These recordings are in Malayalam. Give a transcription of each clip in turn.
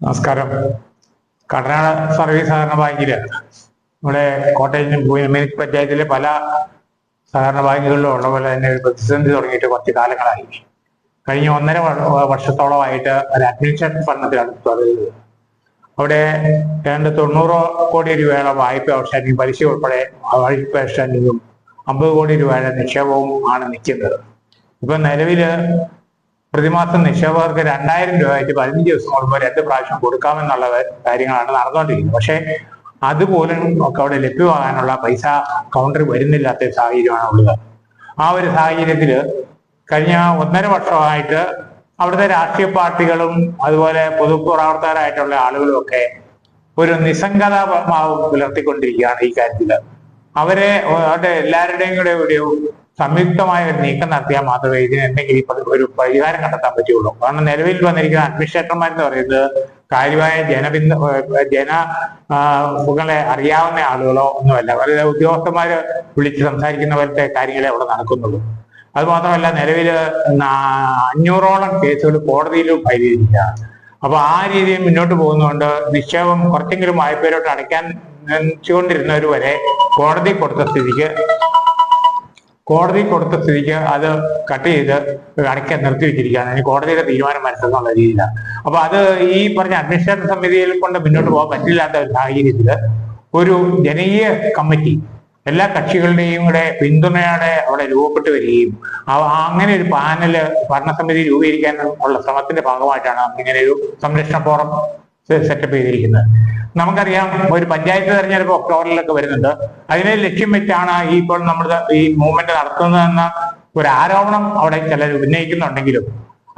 നമസ്കാരം. കടനാട് സർവീസ് സഹകരണ ബാങ്കിൽ. നമ്മുടെ കോട്ടയം പഞ്ചായത്തിലെ പല സഹകരണ ബാങ്കുകളിലും ഉള്ള പോലെ തന്നെ ഒരു പ്രതിസന്ധി തുടങ്ങിയിട്ട് കുറച്ച് കാലങ്ങളായി. കഴിഞ്ഞ ഒന്നര വർഷത്തോളമായിട്ട് ഒരു അഡ്മിനിസ്ട്രേഷൻ പഠനത്തിലാണ് തുടരുന്നത് അവിടെ ഏതാണ്ട് തൊണ്ണൂറ് കോടി രൂപയുടെ വായ്പ ഔട്ട്സ്റ്റാൻഡിങ് പലിശ ഉൾപ്പെടെ വായ്പ ഔട്ട്സ്റ്റാൻഡിങ്ങും അമ്പത് കോടി രൂപയുടെ നിക്ഷേപവും ആണ് നിൽക്കുന്നത്. ഇപ്പൊ നിലവിൽ പ്രതിമാസം നിക്ഷേപകർക്ക് രണ്ടായിരം രൂപ വെച്ച് പതിനഞ്ച് ദിവസം കൂടുമ്പോൾ രണ്ട് പ്രാവശ്യം കൊടുക്കാമെന്നുള്ള കാര്യങ്ങളാണ് നടന്നുകൊണ്ടിരിക്കുന്നത്. പക്ഷേ അതുപോലും ഒക്കെ അവിടെ ലഭ്യമാകാനുള്ള പൈസ കൗണ്ടറിൽ വരുന്നില്ലാത്ത സാഹചര്യമാണ് ഉള്ളത്. ആ ഒരു സാഹചര്യത്തിൽ കഴിഞ്ഞ ഒന്നര വർഷമായിട്ട് അവിടുത്തെ രാഷ്ട്രീയ പാർട്ടികളും അതുപോലെ പൊതുപ്രവർത്തകരായിട്ടുള്ള ആളുകളും ഒക്കെ ഒരു നിസ്സംഗത പുലർത്തിക്കൊണ്ടിരിക്കുകയാണ് ഈ കാര്യത്തിൽ. അവരെ അവരുടെ എല്ലാവരുടെയും കൂടെ ഒരു സംയുക്തമായ ഒരു നീക്കം നടത്തിയാൽ മാത്രമേ ഇതിന് എന്തെങ്കിലും ഒരു പരിഹാരം കണ്ടെത്താൻ പറ്റുള്ളൂ. കാരണം നിലവിൽ വന്നിരിക്കുന്ന അഡ്മിനിസ്ട്രേറ്റർമാർ എന്ന് പറയുന്നത് കാര്യമായ ജനബിന്ദ ജന ആ, അറിയാവുന്ന ആളുകളോ ഒന്നുമല്ല. അവരുടെ ഉദ്യോഗസ്ഥന്മാര് വിളിച്ച് സംസാരിക്കുന്ന പോലത്തെ കാര്യങ്ങളെ അവിടെ നടക്കുന്നുള്ളൂ. അതുമാത്രമല്ല നിലവിൽ അഞ്ഞൂറോളം കേസുകൾ കോടതിയിലും പരിഹരിക്കുക അപ്പൊ ആ രീതിയിൽ മുന്നോട്ട് പോകുന്നതുകൊണ്ട് നിക്ഷേപം കുറച്ചെങ്കിലും വായ്പയിലോട്ട് അടയ്ക്കാൻ വെച്ചുകൊണ്ടിരുന്നവർ വരെ കോടതി കൊടുത്ത സ്ഥിതിക്ക് കോടതി കൊടുത്ത സ്ഥിതിക്ക് അത് കട്ട് ചെയ്ത് അടയ്ക്കാൻ നിർത്തിവെച്ചിരിക്കുകയാണ് ഇനി കോടതിയുടെ തീരുമാനം മനസ്സിലുള്ള രീതിയിലാണ് അപ്പൊ അത് ഈ പറഞ്ഞ അഡ്മിനിസ്ട്രേറ്റർ സമിതിയിൽ കൊണ്ട് മുന്നോട്ട് പോകാൻ പറ്റില്ലാത്ത ഒരു സാഹചര്യത്തിൽ ഒരു ജനകീയ കമ്മിറ്റി എല്ലാ കക്ഷികളുടെയും കൂടെ പിന്തുണയോടെ അവിടെ രൂപപ്പെട്ട് വരികയും അങ്ങനെ ഒരു പാനൽ ഭരണസമിതി രൂപീകരിക്കാൻ ഉള്ള ശ്രമത്തിന്റെ ഭാഗമായിട്ടാണ് ഇങ്ങനെ ഒരു സംരക്ഷണ ഫോറം സെറ്റപ്പ് ചെയ്തിരിക്കുന്നത്. നമുക്കറിയാം ഒരു പഞ്ചായത്ത് തെരഞ്ഞെടുപ്പ് ഒക്ടോബറിലൊക്കെ വരുന്നുണ്ട്. അതിനെ ലക്ഷ്യം വെച്ചാണ് ഈ ഇപ്പോൾ നമ്മൾ ഈ മൂവ്മെന്റ് നടത്തുന്നതെന്ന ഒരു ആരോപണം അവിടെ ചിലർ ഉന്നയിക്കുന്നുണ്ടെങ്കിലും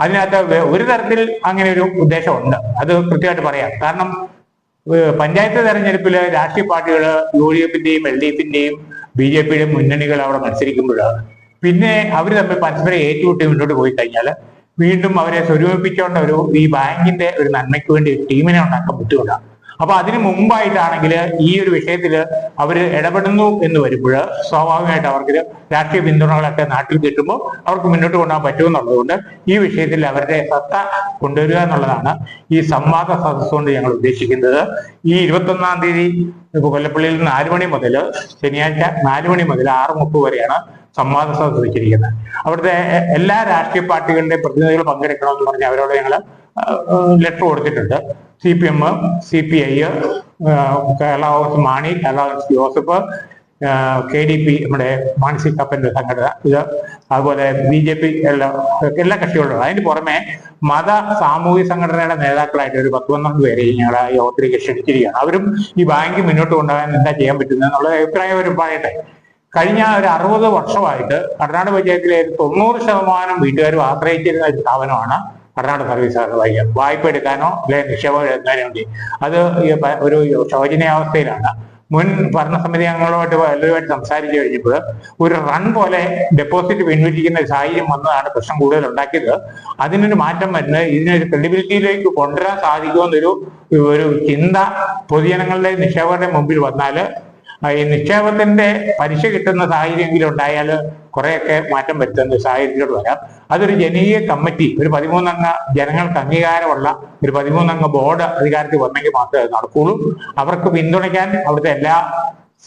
അതിനകത്ത് ഒരു തരത്തിൽ അങ്ങനെ ഒരു ഉദ്ദേശമുണ്ട്. അത് കൃത്യമായിട്ട് പറയാം. കാരണം പഞ്ചായത്ത് തെരഞ്ഞെടുപ്പിൽ രാഷ്ട്രീയ പാർട്ടികൾ യു ഡി എഫിന്റെയും എൽ ഡി എഫിന്റെയും ബി ജെ പിയുടെയും മുന്നണികൾ അവിടെ മത്സരിക്കുമ്പോൾ പിന്നെ അവർ തമ്മിൽ പരസ്പരം ഏറ്റുമുട്ടി മുന്നോട്ട് പോയി കഴിഞ്ഞാൽ വീണ്ടും അവരെ സ്വരൂപിപ്പിക്കേണ്ട ഒരു ഈ ബാങ്കിന്റെ ഒരു നന്മയ്ക്ക് വേണ്ടി ടീമിനെ ഉണ്ടാക്കാൻ പറ്റുകയില്ല അപ്പൊ അതിനു മുമ്പായിട്ടാണെങ്കിൽ ഈ ഒരു വിഷയത്തിൽ അവർ ഇടപെടുന്നു എന്ന് വരുമ്പോൾ സ്വാഭാവികമായിട്ട് അവർക്ക് രാഷ്ട്രീയ പിന്തുണകളൊക്കെ നാട്ടിൽ കിട്ടുമ്പോൾ അവർക്ക് മുന്നോട്ട് കൊണ്ടുപോകാൻ പറ്റുമെന്നുള്ളതുകൊണ്ട് ഈ വിഷയത്തിൽ അവരുടെ സത്ത കൊണ്ടുവരിക എന്നുള്ളതാണ് ഈ സംവാദ സദസ് കൊണ്ട് ഞങ്ങൾ ഉദ്ദേശിക്കുന്നത്. ഈ ഇരുപത്തൊന്നാം തീയതി കൊല്ലപ്പള്ളിയിൽ നാല് മണി മുതൽ ശനിയാഴ്ച നാല് മണി മുതൽ ആറ് മുപ്പത് വരെയാണ് സംവാദ സദസ് വെച്ചിരിക്കുന്നത്. അവിടുത്തെ എല്ലാ രാഷ്ട്രീയ പാർട്ടികളുടെയും പ്രതിനിധികൾ പങ്കെടുക്കണമെന്ന് പറഞ്ഞ് അവരോട് ഞങ്ങൾ ലെറ്റർ കൊടുത്തിട്ടുണ്ട്. C P M C P I Kerala Mani Kerala Joseph K D P നമ്മുടെ മാനസി കപ്പന്റെ സംഘടന ഇത് അതുപോലെ ബി ജെ പി എല്ലാ എല്ലാ കക്ഷികളും അതിന് പുറമെ മത സാമൂഹിക സംഘടനയുടെ നേതാക്കളായിട്ട് ഒരു പത്ത് പന്ത്രണ്ട് പേരെ ഞങ്ങൾ യോഗത്തിലേക്ക് ക്ഷണിച്ചിരിക്കുകയാണ്. അവരും ഈ ബാങ്ക് മുന്നോട്ട് കൊണ്ടുപോകാൻ എന്താ ചെയ്യാൻ പറ്റുന്നത് എന്നുള്ള അഭിപ്രായം അവർ പറയട്ടെ. കഴിഞ്ഞ ഒരു അറുപത് വർഷമായിട്ട് കർണാടക പഞ്ചായത്തിലെ ഒരു തൊണ്ണൂറ് ശതമാനം വീട്ടുകാരും ആശ്രയിച്ചിരുന്ന ഒരു സ്ഥാപനമാണ് കർണാടക സർവീസ് ബാങ്ക് വായ്പ എടുക്കാനോ അല്ലെങ്കിൽ നിക്ഷേപം എടുക്കാനോ വേണ്ടി. അത് ഒരു ശോചനീയാവസ്ഥയിലാണ്. മുൻ ഭരണസമിതി അംഗങ്ങളുമായിട്ട് എല്ലാവരുമായിട്ട് സംസാരിച്ചു കഴിഞ്ഞപ്പോൾ ഒരു റൺ പോലെ ഡെപ്പോസിറ്റ് പിൻവലിക്കുന്ന ഒരു സാഹചര്യം വന്നതാണ് പ്രശ്നം കൂടുതൽ ഉണ്ടാക്കിയത്. അതിനൊരു മാറ്റം വരുന്നത് ഇതിനൊരു ക്രെഡിബിലിറ്റിയിലേക്ക് കൊണ്ടുവരാൻ സാധിക്കുമെന്നൊരു ഒരു ചിന്ത പൊതുജനങ്ങളുടെ നിക്ഷേപകരുടെ മുമ്പിൽ വന്നാൽ ഈ നിക്ഷേപത്തിന്റെ പലിശ കിട്ടുന്ന സാഹചര്യമെങ്കിലും ഉണ്ടായാൽ കുറെയൊക്കെ മാറ്റം വരുത്തുന്ന ഒരു സാഹചര്യത്തിലോട്ട് വരാം. അതൊരു ജനകീയ കമ്മിറ്റി ഒരു പതിമൂന്നംഗ ജനങ്ങൾക്ക് അംഗീകാരമുള്ള ഒരു പതിമൂന്നംഗ ബോർഡ് അധികാരത്തിൽ വന്നെങ്കിൽ മാത്രമേ അത് നടക്കുള്ളൂ. അവർക്ക് പിന്തുണയ്ക്കാൻ അവിടുത്തെ എല്ലാ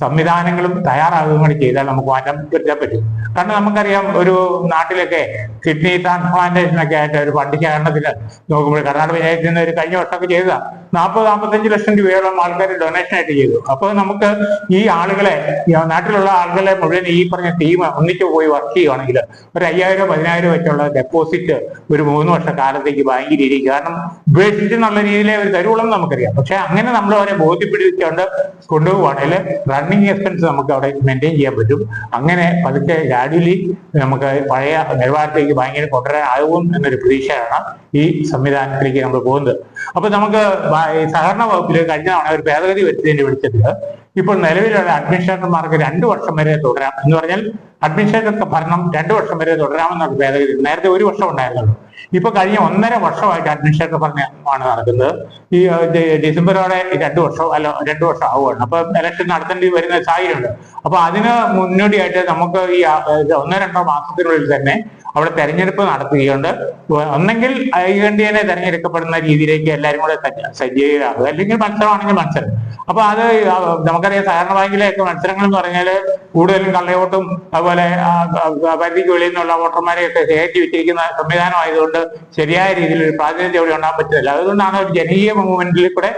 സംവിധാനങ്ങളും തയ്യാറാകുകയും കൂടി ചെയ്താൽ നമുക്ക് മാറ്റം വരുത്താൻ പറ്റും. കാരണം നമുക്കറിയാം ഒരു നാട്ടിലൊക്കെ കിഡ്നി ട്രാൻസ്പ്ലാന്റേഷൻ ഒക്കെ ആയിട്ട് ഒരു ഫണ്ട് ശേഖരണത്തിന് നോക്കുമ്പോൾ കർണാടക പഞ്ചായത്തിൽ നിന്ന് ഒരു കഴിഞ്ഞ വർഷമൊക്കെ ചെയ്തതാ. നാൽപ്പത് നാൽപ്പത്തഞ്ച് ലക്ഷം രൂപയോളം ആൾക്കാർ ഡൊണേഷൻ ആയിട്ട് ചെയ്തു. അപ്പോൾ നമുക്ക് ഈ ആളുകളെ നാട്ടിലുള്ള ആളുകളെ മുഴുവൻ ഈ പറഞ്ഞ ടീം ഒന്നിച്ചു പോയി വർക്ക് ചെയ്യുകയാണെങ്കിൽ ഒരു അയ്യായിരം പതിനായിരം വെച്ചുള്ള ഡെപ്പോസിറ്റ് ഒരു മൂന്ന് വർഷ കാലത്തേക്ക് ബാങ്കിൽ ഇരിക്കും കാരണം ഉപേക്ഷിച്ച് എന്നുള്ള രീതിയിലേ അവർ തരുവുള്ളൂ നമുക്കറിയാം. പക്ഷെ അങ്ങനെ നമ്മൾ അവരെ ബോധ്യപ്പെടുത്തിക്കൊണ്ട് കൊണ്ടുപോവുകയാണെങ്കിൽ റണ്ണിങ് എക്സ്പെൻസ് നമുക്ക് അവിടെ മെയിന്റെയിൻ ചെയ്യാൻ പറ്റും. അങ്ങനെ പതുക്കെ ഗ്രാഡുവലി നമുക്ക് പഴയ നിലവാരത്തേക്ക് ബാങ്കിനെ കൊണ്ടുവരാനാകും എന്നൊരു പ്രതീക്ഷയാണ് ഈ സംവിധാനത്തിലേക്ക് നമ്മൾ പോകുന്നത്. അപ്പൊ നമുക്ക് സഹകരണ വകുപ്പിൽ കഴിഞ്ഞ തവണ ഒരു ഭേദഗതി വരുത്തിയതിന്റെ വിളിച്ചത് ഇപ്പോൾ നിലവിലുള്ള അഡ്മിനിസ്ട്രേറ്റർമാർക്ക് രണ്ടു വർഷം വരെ തുടരാം. എന്ന് പറഞ്ഞാൽ അഡ്മിനിസ്ട്രേറ്റർക്ക് ഭരണം രണ്ടു വർഷം വരെ തുടരാമെന്നൊരു ഭേദഗതി. നേരത്തെ ഒരു വർഷം ഉണ്ടായിരുന്നുള്ളൂ. ഇപ്പൊ കഴിഞ്ഞ ഒന്നര വർഷമായിട്ട് അഡ്മിനിസ്ട്രേറ്റർ ഭരണമാണ് നടക്കുന്നത്. ഈ ഡിസംബറോടെ രണ്ടു വർഷം അല്ല രണ്ടു വർഷം ആവുകയാണ്. അപ്പൊ ഇലക്ഷൻ നടത്തേണ്ടി വരുന്ന സാഹചര്യമുണ്ട്. അപ്പൊ അതിന് മുന്നോടിയായിട്ട് നമുക്ക് ഈ ഒന്നോ രണ്ടോ മാസത്തിനുള്ളിൽ തന്നെ അവിടെ തെരഞ്ഞെടുപ്പ് നടത്തുകയുണ്ട്. ഒന്നെങ്കിൽ ഐകണ്ഠ്യനെ തെരഞ്ഞെടുക്കപ്പെടുന്ന രീതിയിലേക്ക് എല്ലാവരും കൂടെ സജ്ജീകരാകുക അല്ലെങ്കിൽ മത്സരമാണെങ്കിൽ മത്സരം. അപ്പൊ അത് നമുക്കറിയാം സഹകരണ ബാങ്കിലെയൊക്കെ മത്സരങ്ങൾ എന്ന് പറഞ്ഞാൽ കൂടുതലും കള്ളയോട്ടും അതുപോലെ പരിധിക്ക് വെളിയിൽ നിന്നുള്ള വോട്ടർമാരെയൊക്കെ ശേഖരിച്ചു വെച്ചിരിക്കുന്ന സംവിധാനം ആയതുകൊണ്ട് ശരിയായ രീതിയിൽ ഒരു പ്രാതിനിധ്യം അവിടെ ഉണ്ടാകാൻ പറ്റില്ല അതുകൊണ്ടാണ് ഒരു ജനകീയ മൂവ്മെന്റിൽ കൂടെ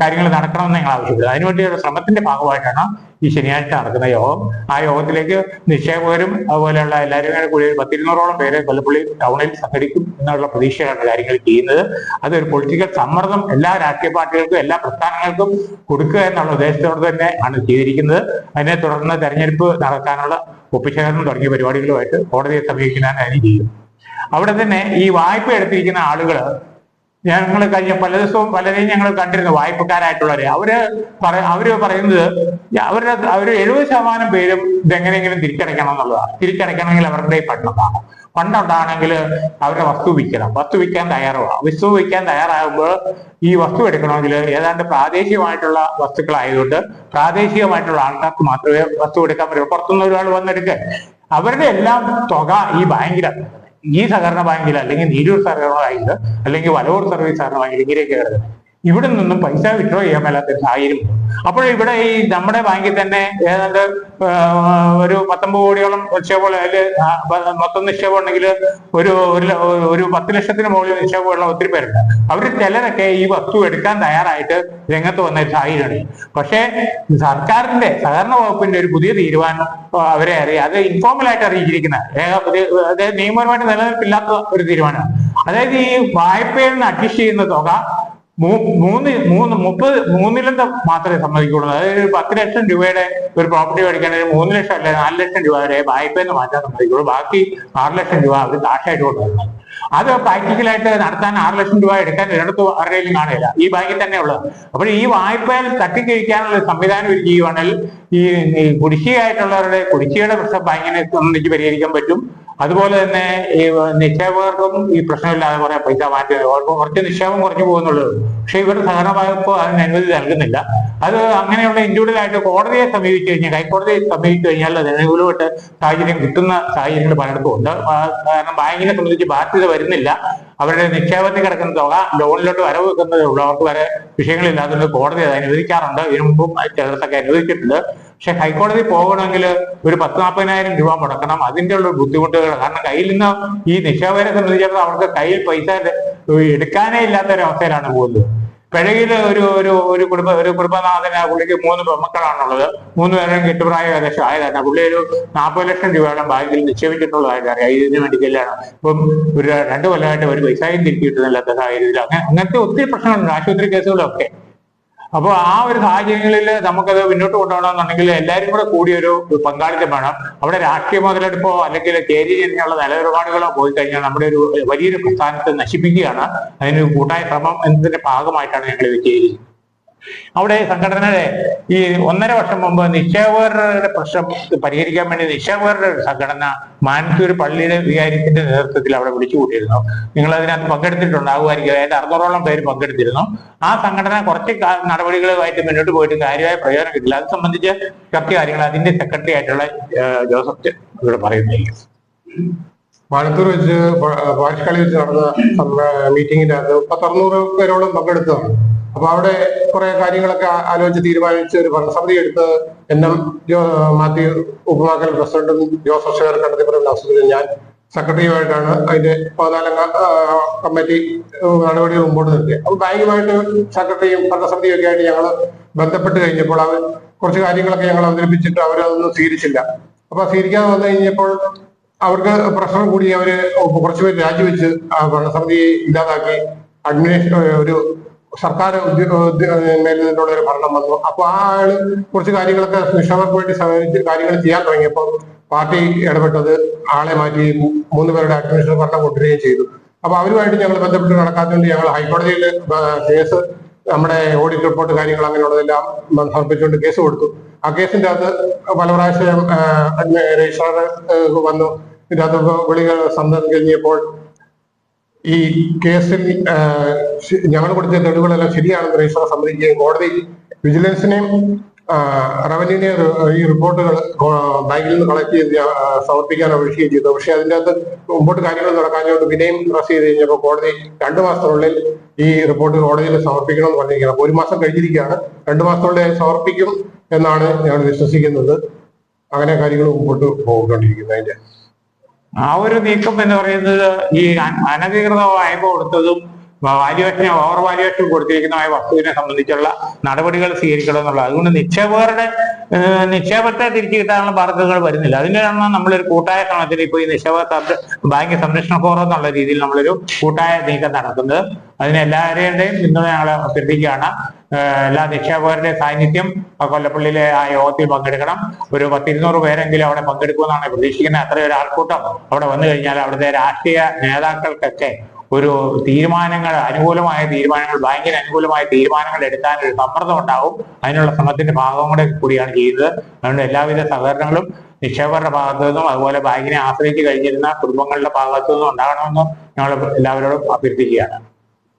കാര്യങ്ങൾ നടക്കണമെന്ന് ഞങ്ങൾ ആവശ്യപ്പെടുന്നത് അതിനുവേണ്ടിയുള്ള ശ്രമത്തിന്റെ ഭാഗമായിട്ടാണ് ഈ ശനിയാഴ്ച നടക്കുന്ന യോഗം. ആ യോഗത്തിലേക്ക് നിക്ഷേപകരും അതുപോലെയുള്ള എല്ലാവരും കൂടെ പത്തിരുന്നൂറോളം പേരെ കൊല്ലപ്പള്ളി ടൗണിൽ സംഘടിക്കും എന്നുള്ള പ്രതീക്ഷയാണ് കാര്യങ്ങൾ ചെയ്യുന്നത്. അതൊരു പൊളിറ്റിക്കൽ സമ്മർദ്ദം എല്ലാ രാഷ്ട്രീയ പാർട്ടികൾക്കും എല്ലാ പ്രസ്ഥാനങ്ങൾക്കും കൊടുക്കുക എന്നുള്ള ഉദ്ദേശത്തോടെ തന്നെ ആണ് ചെയ്തിരിക്കുന്നത്. അതിനെ തുടർന്ന് തെരഞ്ഞെടുപ്പ് നടക്കാനുള്ള ഒപ്പിച്ചേരണം തുടങ്ങിയ പരിപാടികളുമായിട്ട് കോടതിയെ സമീപിക്കുന്നതിനായി ചെയ്യും അവിടെ തന്നെ ഈ വായ്പ എടുത്തിരിക്കുന്ന ആളുകൾ ഞങ്ങൾ കഴിഞ്ഞ പല ദിവസവും പലരെയും ഞങ്ങൾ കണ്ടിരുന്നു വായ്പക്കാരായിട്ടുള്ളവരെ. അവർ പറ അവർ പറയുന്നത് അവരുടെ അവർ എഴുപത് ശതമാനം പേരും ഇതെങ്ങനെയെങ്കിലും തിരിച്ചടയ്ക്കണം എന്നുള്ളതാണ്. തിരിച്ചടയ്ക്കണമെങ്കിൽ അവരുടെ പണ്ടതാണ് പണ്ടുണ്ടാണെങ്കിൽ അവരുടെ വസ്തു വിൽക്കണം. വസ്തു വിൽക്കാൻ തയ്യാറാവുക വസ്തു വിൽക്കാൻ തയ്യാറാകുമ്പോൾ ഈ വസ്തു എടുക്കണമെങ്കിൽ ഏതാണ്ട് പ്രാദേശികമായിട്ടുള്ള വസ്തുക്കളായതുകൊണ്ട് പ്രാദേശികമായിട്ടുള്ള ആൾക്കാർക്ക് മാത്രമേ വസ്തു എടുക്കാൻ പറ്റൂ. പുറത്തുനിന്ന് ഒരാൾ വന്നെടുക്കുക അവരുടെ എല്ലാം തുക ഈ ബാങ്കിലാണ് ഈ സഹകരണ ബാങ്കിൽ അല്ലെങ്കിൽ നീരൂർ സഹകരണ ബാങ്കിൽ അല്ലെങ്കിൽ വലവൂർ സർവീസ് സഹകരണ ബാങ്കിൽ ഇങ്ങനെയൊക്കെ കിടക്കുന്നത് ഇവിടെ നിന്നും പൈസ വിഡ്രോ ചെയ്യാൻ മേലാത്ത ഒരു സാഹചര്യം അപ്പോൾ ഇവിടെ ഈ നമ്മുടെ ബാങ്കിൽ തന്നെ ഏതാണ്ട് ഒരു പത്തൊമ്പത് കോടിയോളം നിക്ഷേപം അതിൽ മൊത്തം നിക്ഷേപം ഉണ്ടെങ്കിൽ ഒരു ഒരു പത്ത് ലക്ഷത്തിന് മുകളിൽ നിക്ഷേപമുള്ള ഒത്തിരി പേരുണ്ട്. അവർ ചിലരൊക്കെ ഈ വസ്തു എടുക്കാൻ തയ്യാറായിട്ട് രംഗത്ത് വന്ന സാഹചര്യമാണ് പക്ഷേ സർക്കാരിന്റെ സഹകരണ വകുപ്പിന്റെ ഒരു പുതിയ തീരുമാനം അവരെ അറിയാം. അത് ഇൻഫോർമൽ ആയിട്ട് അറിയിച്ചിരിക്കുന്ന അതായത് നിയമപരമായിട്ട് നിലനിൽപ്പില്ലാത്ത ഒരു തീരുമാനമാണ്. അതായത് ഈ വായ്പയിൽ നിന്ന് അഡ്ജസ്റ്റ് ചെയ്യുന്ന തുക മൂന്ന് മൂന്ന് മുപ്പത് മൂന്നിലത്തെ മാത്രമേ സമ്മതിക്കുള്ളൂ. അതായത് ഒരു പത്ത് ലക്ഷം രൂപയുടെ ഒരു പ്രോപ്പർട്ടി മേടിക്കണമെങ്കിൽ മൂന്ന് ലക്ഷം അല്ലെ നാല് ലക്ഷം രൂപ വരെ വായ്പയെന്ന് മാറ്റാൻ സമ്മതിക്കുള്ളൂ. ബാക്കി ആറ് ലക്ഷം രൂപ അവർ കാശായിട്ട് കൊണ്ടുവരുന്നത് അത് പ്രാക്ടിക്കലായിട്ട് നടത്താൻ ആറ് ലക്ഷം രൂപ എടുക്കാൻ ഒരിടത്ത് ആരുടെയും കാണില്ല. ഈ ബാങ്കിൽ തന്നെ ഉള്ളത്. അപ്പോൾ ഈ വായ്പയിൽ തട്ടിക്കഴിക്കാനുള്ള സംവിധാനം ഒരുക്കുകയാണെങ്കിൽ ഈ കുടിശ്ശികയായിട്ടുള്ളവരുടെ കുടിശ്ശികയുടെ പ്രശ്നം ബാങ്കിനെ സംബന്ധിച്ച് പരിഹരിക്കാൻ പറ്റും. അതുപോലെ തന്നെ ഈ നിക്ഷേപകർക്കും ഈ പ്രശ്നമില്ലാതെ കുറെ പൈസ മാറ്റി കുറച്ച് നിക്ഷേപം കുറഞ്ഞു പോകുന്നുള്ളത് പക്ഷെ ഇവർ സഹകരണ വായ്പ അതിന് അനുമതി നൽകുന്നില്ല. അത് അങ്ങനെയുള്ള ഇൻഡിവിജ്വൽ ആയിട്ട് കോടതിയെ സമീപിച്ചു കഴിഞ്ഞാൽ ഹൈക്കോടതിയെ സമീപിച്ചു കഴിഞ്ഞാൽ അത് അനുകൂലമായിട്ട് സാഹചര്യം കിട്ടുന്ന സാഹചര്യങ്ങൾ പലയിടത്തും ഉണ്ട്. കാരണം ബാങ്കിനെ സംബന്ധിച്ച് ബാധ്യത വരുന്നില്ല. അവരുടെ നിക്ഷേപത്തിൽ കിടക്കുന്ന തുക ലോണിലോട്ട് വരവ് വെക്കുന്നതേ ഉള്ളൂ അവർക്ക് വരെ വിഷയങ്ങളില്ലാത്തതുകൊണ്ട് കോടതി അത് അനുവദിക്കാറുണ്ട്. ഇതിനു മുമ്പും ചിലർക്കൊക്കെ അനുവദിച്ചിട്ടുണ്ട്. പക്ഷെ ഹൈക്കോടതി പോകണമെങ്കിൽ ഒരു പത്ത് നാൽപ്പതിനായിരം രൂപ മുടക്കണം. അതിന്റെ ഉള്ള ബുദ്ധിമുട്ടുകൾ. കാരണം കയ്യിൽ നിന്ന് ഈ നിക്ഷേപകരെ സംബന്ധിച്ചിടത്തോളം അവർക്ക് കയ്യിൽ പൈസ എടുക്കാനേ ഇല്ലാത്ത ഒരു അവസ്ഥയിലാണ് പോകുന്നത്. പിഴയിൽ ഒരു ഒരു ഒരു കുടുംബ ഒരു കുടുംബനാഥന് പുള്ളിക്ക് മൂന്ന് പെമ്മക്കളാണുള്ളത് മൂന്ന് പേരും കെട്ടുപ്രായം ഏകദേശം ആയതാണ്. പുള്ളി ഒരു നാൽപ്പത് ലക്ഷം രൂപയുടെ ബാങ്കിൽ നിക്ഷേപിച്ചിട്ടുള്ളതായിട്ട് അറിയാം ഇതിന് വേണ്ടി ചെല്ലാണ് ഇപ്പം ഒരു രണ്ട് കൊല്ലമായിട്ട് ഒരു പൈസയും തിരിച്ചു കിട്ടുന്നില്ലാത്ത സാഹചര്യത്തിൽ അങ്ങനെ അങ്ങനത്തെ ഒത്തിരി പ്രശ്നങ്ങളുണ്ട്. ആശുപത്രി കേസുകളൊക്കെ. അപ്പോൾ ആ ഒരു സാഹചര്യങ്ങളിൽ നമുക്കത് മുന്നോട്ട് കൊണ്ടുപോകണമെന്നുണ്ടെങ്കിൽ എല്ലാവരും കൂടെ കൂടി ഒരു പങ്കാളിത്തം വേണം. അവിടെ രാഷ്ട്രീയ മുതലെടുപ്പോ അല്ലെങ്കിൽ ചേരി എന്നുള്ള നിലനിലപാടുകളോ പോയി കഴിഞ്ഞാൽ നമ്മുടെ ഒരു വലിയൊരു പ്രസ്ഥാനത്തെ നശിപ്പിക്കുകയാണ്. അതിനൊരു കൂട്ടായ ശ്രമം എന്നതിന്റെ ഭാഗമായിട്ടാണ് ഞങ്ങൾ ഇത് ചെയ്തിരിക്കുന്നത് അവിടെ സംഘടനയുടെ ഈ ഒന്നര വർഷം മുമ്പ് നിക്ഷേപകരുടെ പ്രശ്നം പരിഹരിക്കാൻ വേണ്ടി നിക്ഷേപകരുടെ ഒരു സംഘടന മാൻസൂർ പള്ളിയുടെ വികാരിത്തിന്റെ നേതൃത്വത്തിൽ അവിടെ വിളിച്ചു കൂട്ടിയിരുന്നു നിങ്ങൾ അതിനകത്ത് പങ്കെടുത്തിട്ടുണ്ടാകുമായിരിക്കും അതായത് അറുന്നൂറോളം പേര് പങ്കെടുത്തിരുന്നു. ആ സംഘടന കുറച്ച് നടപടികളുമായിട്ട് മുന്നോട്ട് പോയിട്ട് കാര്യമായ പ്രയോജനം കിട്ടില്ല. അത് സംബന്ധിച്ച് കുറച്ച് കാര്യങ്ങൾ അതിന്റെ സെക്രട്ടറി ആയിട്ടുള്ള ജോസഫ് ഇവിടെ പറയുന്നില്ല വാഴത്തൂർ വെച്ച് പാഴ്ശാലി വെച്ച് നടന്ന മീറ്റിംഗിന്റെ അകത്ത് പത്തറുന്നൂറ് പേരോളം പങ്കെടുത്തതാണ്. അപ്പൊ അവിടെ കുറെ കാര്യങ്ങളൊക്കെ ആലോചിച്ച് തീരുമാനിച്ച് ഒരു ഭരണസമിതി എടുത്ത് എന്നും മാത്യു ഉപമാക്കൽ പ്രസിഡന്റും ജോസഫ് ഷെയർ കണ്ടതിപ്പുറം അസുഖം ഞാൻ സെക്രട്ടറിയുമായിട്ടാണ് അതിന്റെ പതിനാലംഗ കമ്മിറ്റി നടപടികൾ മുമ്പോട്ട് നിർത്തിയത് അപ്പൊ ബാങ്കുമായിട്ട് സെക്രട്ടറിയും ഭരണസമിതിയും ഒക്കെ ആയിട്ട് ഞങ്ങൾ ബന്ധപ്പെട്ട് കഴിഞ്ഞപ്പോൾ അവർ കുറച്ച് കാര്യങ്ങളൊക്കെ ഞങ്ങൾ അവതരിപ്പിച്ചിട്ട് അവരതൊന്നും സ്വീകരിച്ചില്ല. അപ്പൊ സ്വീകരിക്കാതെ വന്നു കഴിഞ്ഞപ്പോൾ അവർക്ക് പ്രശ്നം കൂടി അവർ കുറച്ചുപേർ രാജിവെച്ച് ഭരണസമിതിയെ ഇല്ലാതാക്കി അഡ്മിനിസ്ട്രേ ഒരു സർക്കാർ മേലിൽ ഒരു ഭരണം വന്നു. അപ്പൊ ആ ആൾ കുറച്ച് കാര്യങ്ങളൊക്കെ നിക്ഷേപർക്ക് വേണ്ടി സഹകരിച്ച് കാര്യങ്ങൾ ചെയ്യാൻ തുടങ്ങിയപ്പോൾ പാർട്ടി ഇടപെട്ടത് ആളെ മാറ്റി മൂന്ന് പേരുടെ അഡ്മിനിസ്ട്രേഷൻ ഭരണം കൊണ്ടുവരികയും ചെയ്തു. അപ്പൊ അവരുമായിട്ട് ഞങ്ങൾ ബന്ധപ്പെട്ട് നടക്കാത്തതുകൊണ്ട് ഞങ്ങൾ ഹൈക്കോടതിയിൽ കേസ് നമ്മുടെ ഓഡിറ്റ് റിപ്പോർട്ട് കാര്യങ്ങൾ അങ്ങനെയുള്ളതെല്ലാം സമർപ്പിച്ചുകൊണ്ട് കേസ് കൊടുത്തു. ആ കേസിന്റെ അകത്ത് പല പ്രാവശ്യം രജിസ്ട്രാർ വന്നു. ഇതിന്റെ അകത്ത് വിളികൾ സന്ദർഭം കഴിഞ്ഞപ്പോൾ ഈ കേസിൽ ഞങ്ങൾ കൊടുത്ത തെളിവുകളെല്ലാം ശരിയാണെന്ന് രജിസ്ട്രാർ സമ്മതിക്കുകയും കോടതി വിജിലൻസിനെയും റവന്യൂവിനെ ഈ റിപ്പോർട്ടുകൾ ബാങ്കിൽ നിന്ന് കളക്ട് ചെയ്ത് സമർപ്പിക്കാൻ അപേക്ഷിക്കുകയും ചെയ്തു. പക്ഷെ അതിന്റെ അകത്ത് മുമ്പോട്ട് കാര്യങ്ങൾ നടക്കാഞ്ഞുകൊണ്ട് വിനയം പ്രസ് ചെയ്ത് കഴിഞ്ഞപ്പോൾ കോടതി രണ്ടു മാസത്തിനുള്ളിൽ ഈ റിപ്പോർട്ട് കോടതിയിൽ സമർപ്പിക്കണം എന്ന് പറഞ്ഞിരിക്കുകയാണ്. അപ്പോൾ ഒരു മാസം കഴിഞ്ഞിരിക്കുകയാണ്. രണ്ടു മാസത്തിനുള്ളിൽ സമർപ്പിക്കും എന്നാണ് ഞങ്ങൾ വിശ്വസിക്കുന്നത്. അങ്ങനെ കാര്യങ്ങൾ മുമ്പോട്ട് പോകൊണ്ടിരിക്കുന്നത് അതിന്റെ ആ ഒരു നീക്കം എന്ന് പറയുന്നത് ഈ അനധികൃത വായ്പ കൊടുത്തതും വാല്യുവേഷൻ ഓവർ വാല്യുവേഷൻ കൊടുത്തിരിക്കുന്നതായ വസ്തുവിനെ സംബന്ധിച്ചുള്ള നടപടികൾ സ്വീകരിക്കണം എന്നുള്ളത്. അതുകൊണ്ട് നിക്ഷേപകരുടെ നിക്ഷേപത്തെ തിരിച്ചു കിട്ടാനുള്ള മാർഗങ്ങൾ വരുന്നില്ല. അതിനാണ് നമ്മളൊരു കൂട്ടായ ശ്രമത്തിൽ ഇപ്പോൾ ഈ നിക്ഷേപ ബാങ്ക് സംരക്ഷണ ഫോറം എന്നുള്ള രീതിയിൽ നമ്മളൊരു കൂട്ടായ നീക്കം നടത്തുന്നത്. അതിന് എല്ലാവരുടെയും പിന്തുണ ഞങ്ങൾ അഭ്യർത്ഥിക്കുകയാണ്. എല്ലാ നിക്ഷേപകരുടെ സാന്നിധ്യം കൊല്ലപ്പള്ളിയിലെ ആ യോഗത്തിൽ പങ്കെടുക്കണം. ഒരു പത്തിരുന്നൂറ് പേരെങ്കിലും അവിടെ പങ്കെടുക്കുമെന്നാണ് പ്രതീക്ഷിക്കുന്നത്. അത്ര ഒരു ആൾക്കൂട്ടം അവിടെ വന്നു കഴിഞ്ഞാൽ അവിടുത്തെ രാഷ്ട്രീയ നേതാക്കൾക്കൊക്കെ ഒരു തീരുമാനങ്ങൾ അനുകൂലമായ തീരുമാനങ്ങൾ ബാങ്കിന് അനുകൂലമായ തീരുമാനങ്ങൾ എടുക്കാൻ ഒരു സമ്മർദ്ദം ഉണ്ടാവും. അതിനുള്ള ശ്രമത്തിന്റെ ഭാഗം കൂടെ കൂടിയാണ് ചെയ്യുന്നത്. അതുകൊണ്ട് എല്ലാവിധ സഹകരണങ്ങളും നിക്ഷേപകരുടെ ഭാഗത്തു നിന്നും അതുപോലെ ബാങ്കിനെ ആശ്രയിച്ച് കഴിഞ്ഞിരുന്ന കുടുംബങ്ങളുടെ ഭാഗത്തു നിന്നും ഉണ്ടാകണമെന്നും ഞങ്ങൾ എല്ലാവരോടും അഭ്യർത്ഥിക്കുകയാണ്.